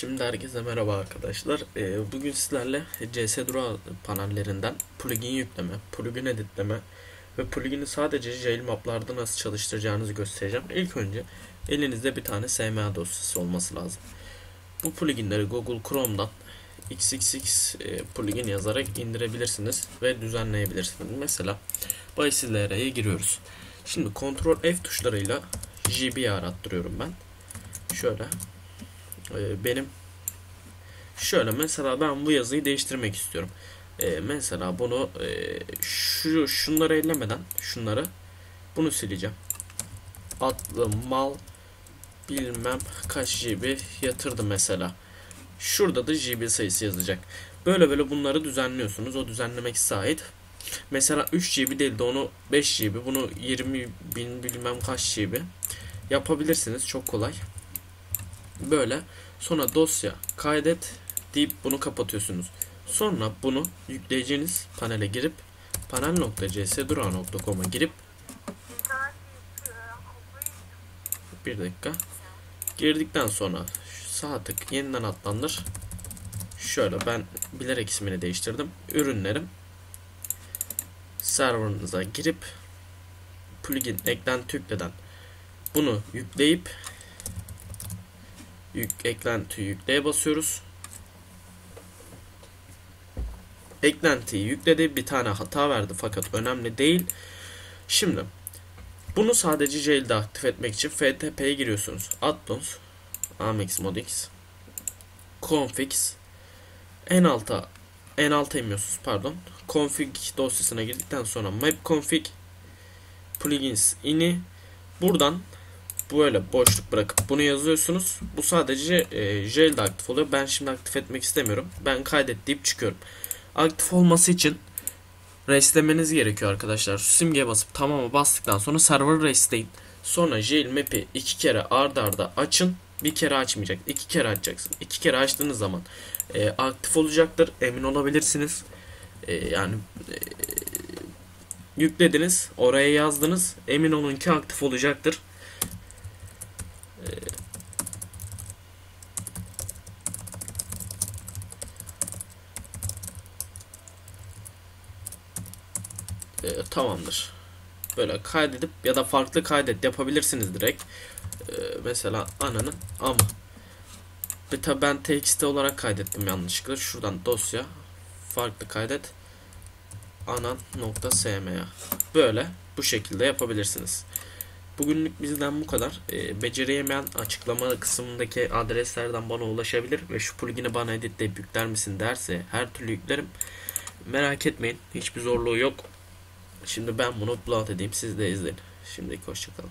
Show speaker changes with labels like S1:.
S1: Şimdi herkese merhaba arkadaşlar. Ee, bugün sizlerle CS Dura panellerinden plugin yükleme, plugin editleme ve plugin'i sadece jail map'larda nasıl çalıştıracağınızı göstereceğim. İlk önce elinizde bir tane SMA dosyası olması lazım. Bu pluginleri Google Chrome'dan xxx e, plugin yazarak indirebilirsiniz ve düzenleyebilirsiniz. Mesela BaseLR'ye giriyoruz. Şimdi Ctrl F tuşlarıyla JB arattırıyorum ben. Şöyle e, benim şöyle mesela ben bu yazıyı değiştirmek istiyorum. E, mesela bunu e, şu şunları ellemeden şunları bunu sileceğim. Atlı mal bilmem kaç GB yatırdı mesela. Şurada da GB sayısı yazacak. Böyle böyle bunları düzenliyorsunuz. O düzenlemek sahip. Mesela 3 GB değil de onu 5 GB, bunu 20 bin bilmem kaç GB yapabilirsiniz. Çok kolay. Böyle. Sonra dosya kaydet deyip bunu kapatıyorsunuz. Sonra bunu yükleyeceğiniz panele girip panel.csdura.com'a girip bir dakika girdikten sonra sağ tık yeniden atlandır. Şöyle ben bilerek ismini değiştirdim. Ürünlerim serverınıza girip plugin eklenti yükleden bunu yükleyip yük, eklenti yükleye basıyoruz. Eklentiyi yükledi. Bir tane hata verdi fakat önemli değil. Şimdi bunu sadece jail'de aktif etmek için FTP'ye giriyorsunuz. Addons Amex Modix Configs en alta en alta iniyorsunuz pardon. Config dosyasına girdikten sonra map config plugins ini buradan böyle boşluk bırakıp bunu yazıyorsunuz. Bu sadece e, jail'de aktif oluyor. Ben şimdi aktif etmek istemiyorum. Ben kaydet deyip çıkıyorum. Aktif olması için restlemeniz gerekiyor arkadaşlar. Simgeye basıp tamamı bastıktan sonra server restleyin. Sonra jail map'i iki kere ard arda açın. Bir kere açmayacak. iki kere açacaksın. İki kere açtığınız zaman e, aktif olacaktır. Emin olabilirsiniz. E, yani e, yüklediniz. Oraya yazdınız. Emin olun ki aktif olacaktır. E, tamamdır. Böyle kaydedip ya da farklı kaydet yapabilirsiniz direkt. E, mesela ananın ama bir tabi ben txt olarak kaydettim yanlışlıkla. Şuradan dosya farklı kaydet anan.sma böyle bu şekilde yapabilirsiniz. Bugünlük bizden bu kadar. E, becereyemeyen açıklama kısmındaki adreslerden bana ulaşabilir ve şu plugini bana editleyip yükler misin derse her türlü yüklerim. Merak etmeyin. Hiçbir zorluğu yok. Şimdi ben bunu upload edeyim. Siz de izleyin. Şimdilik hoşçakalın.